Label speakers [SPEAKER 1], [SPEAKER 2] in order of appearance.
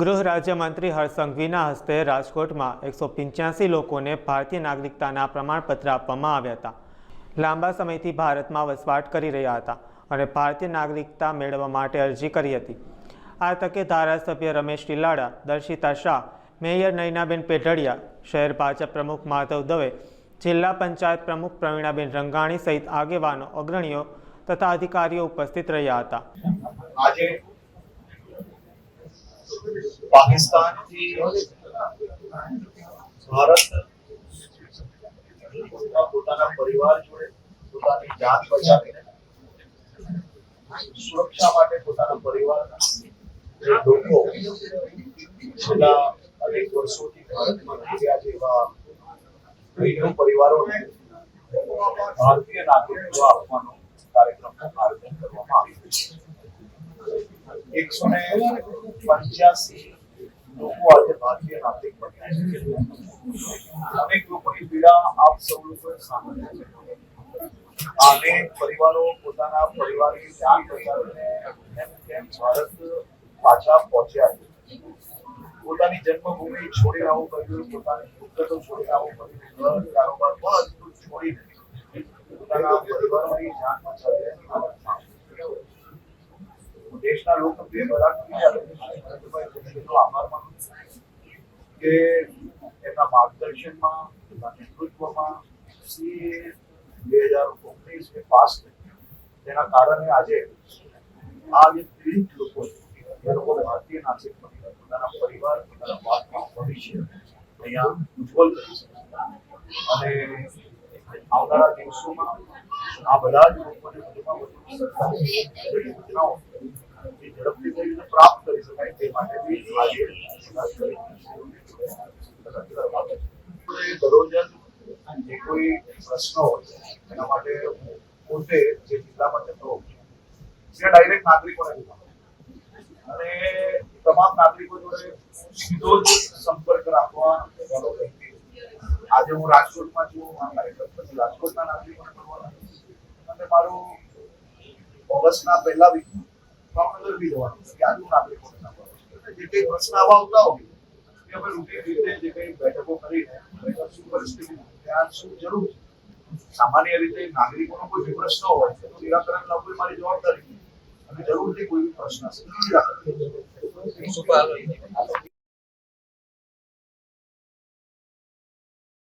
[SPEAKER 1] ગૃહ રાજ્યમંત્રી હર્ષ સંઘવીના હસ્તે રાજકોટમાં એકસો પંચ્યાસી લોકોને ભારતીય નાગરિકતાના પ્રમાણપત્ર આપવામાં આવ્યા હતા. લાંબા સમયથી ભારતમાં વસવાટ કરી રહ્યા હતા અને ભારતીય નાગરિકતા મેળવવા માટે અરજી કરી હતી. આ તકે ધારાસભ્ય રમેશ ટીલાડા, દર્શિતા શાહ, મેયર નયનાબેન પેઢડિયા, શહેર ભાજપ પ્રમુખ માધવ દવે, જિલ્લા પંચાયત પ્રમુખ પ્રવીણાબેન રંગાણી સહિત આગેવાનો, અગ્રણીઓ તથા અધિકારીઓ ઉપસ્થિત રહ્યા હતા.
[SPEAKER 2] આજે પાકિસ્તાનથી ભારત પોતાના પરિવાર જોડે પોતાની જાન બચાવીને સુરક્ષા માટે પોતાના પરિવારના જે લોકો છેલ્લા અનેક વર્ષોથી ભારતમાં રહી રહ્યા છે એવા હિન્દુ પરિવારોને ભારતીય નાગરિકત્વ આપવાનો કાર્યક્રમનું આયોજન કરવામાં આવ્યું છે એકસો ને પંચ્યાસી લોકો આજે ભારતીય નાગરિક બન્યા છે અનેક લોકોની પીડા આપ સૌ લોકોએ સાંભળી છે આને પરિવારો પોતાના પરિવારની જાન બચાવીને એમ કેમ ભારત પાછા પહોંચ્યા છે પોતાની જન્મભૂમિ છોડીને આવું કર્યું પોતાની મિલકતો છોડીને આવું કર્યું લોકપ્રિય આભાર માનું કે એમના માર્ગદર્શનમાં એમના નેતૃત્વમાં CAA બે હજાર ઓગણીસને પાસ થઈ તેના કારણે આજે આ જે પીડિત લોકો એ લોકો ભારતીય નાગરિક બની પોતાના પરિવાર, પોતાના બાળકનું ભવિષ્ય અહીંયા ઉજ્જવલ કરી શકે અને આવનારા દિવસોમાં આ બધા જ લોકોને વધુમાં વધુ સરકારી યોજનાઓ એ ઝડપથી કઈ રીતે પ્રાપ્ત તે માટે બી આજે પ્રયાસ કરી જે કોઈ પ્રશ્નો હોય એના માટે પોતે જે જિલ્લામાં જતો ત્યાં ડાયરેક્ટ નાગરિકોને અને તમામ નાગરિકો જોડે સીધો સંપર્ક રાખવા. આજે હું રાજકોટમાં છું આ કાર્યક્રમ પછી રાજકોટના નાગરિકોને મળવાના અને મારું ઓગસ્ટના પહેલા વીક ભાવનગર બી જવાનું છે ત્યાં હું નાગરિકોને જે કંઈ પ્રશ્ન આવા આવતા હોય એ આપણે રૂટીન રીતે જે કંઈ બેઠકો કરીને શું પરિસ્થિતિ ત્યાં શું જરૂર છે? સામાન્ય રીતે નાગરિકોનો કોઈ બી પ્રશ્ન હોય તો નિરાકરણ લાવવું મારી જવાબદારી છે. અને જરૂરથી કોઈ બી પ્રશ્ન હશે નિરાકરણ